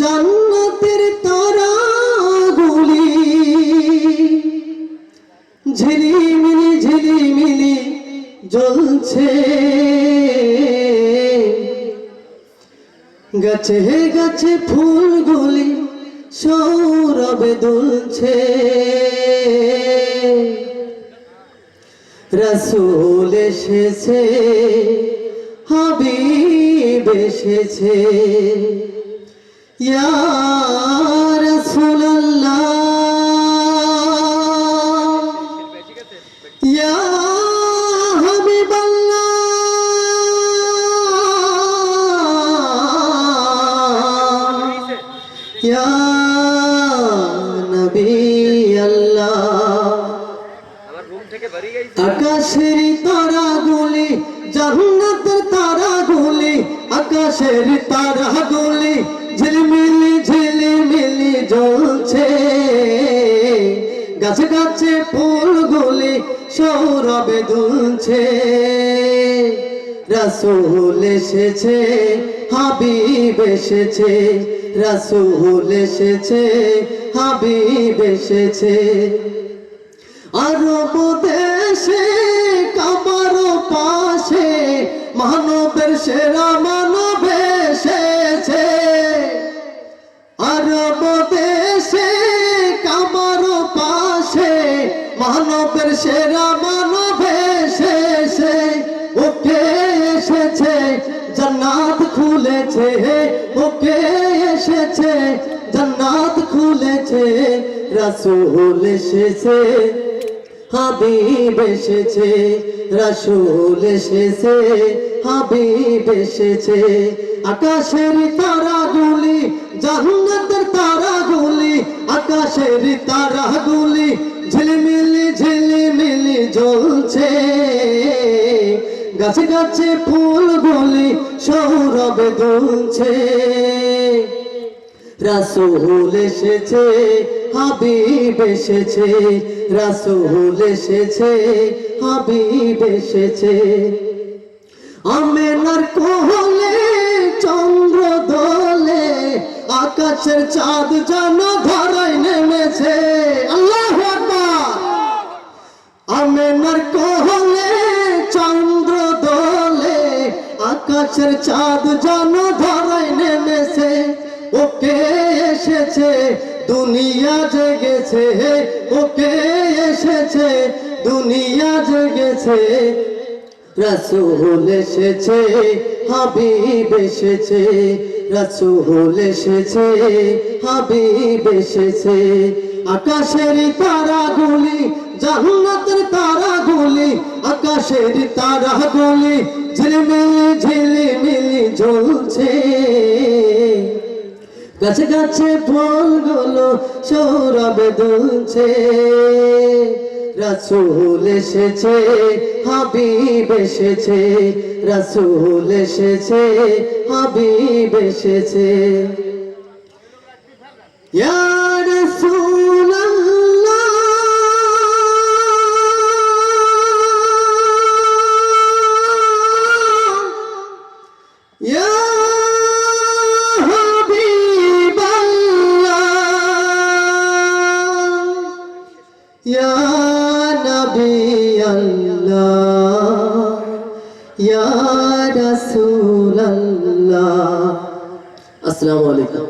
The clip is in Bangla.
জান্নাতের তারাগুলি ঝিলিমিলি ঝিলিমিলি জ্বলছে। গাছে গাছে ফুলগুলি সৌরভে দুলছে। রসুল এসেছে হাবিব এসেছে। রুম থেকে বেরিয়ে গেছি আকাশের তারাগুলি জান্নাতের গাছে গাছে ফুলগুলি সৌরভে দুলছে রাসূল এসেছে, হাবিব এসেছে, রাসূল এসেছে, হাবিব এসেছে। আরব দেশে কাবার পাশে মানবের সেরা মানবের সেরা মানব এসেছে ওকে এসেছে, জান্নাত খুলেছে। ওকে এসেছে, জান্নাত খুলেছে। রাসূল এসেছে, হাবিব এসেছে। রাসূল এসেছে, হাবিব এসেছে। আকাশের তারাগুলি গাছে গাছে ফুলগুলি সৌরভে দুলছে। রাসূল এসেছে, হাবিব এসেছে, রাসূল এসেছে, হাবিব এসেছে। আমেনার কোহলে চন্দ্র দোলে, আকাশের চাঁদ যেন ধরায় নেমেছে। আল্লাহ আমেনার কোহলে, চন্দ্র দোলে, আকাশের চাঁদ যেন ধরায় নেমেছে। ওকে এসেছে, দুনিয়া জেগেছে। ওকে এসেছে, দুনিয়া জেগেছে। রসুল এসেছে, হাবিব এসেছে। রসুল এসেছে, হাবিব এসেছে। আকাশের তারাগুলি জান্নাতের তারাগুলি, আকাশের তারাগুলি ঝিলমিলি ঝিলিমিলি জ্বলছে গাছে গাছে ফলগুলো সৌরভে দুলছে। রাসূল এসেছে, হাবিব এসেছে, রাসূল এসেছে, হাবিব এসেছে। ইয়া ইয়া নবী আল্লাহ ইয়া রাসূলাল্লাহ। আসসালামু আলাইকুম।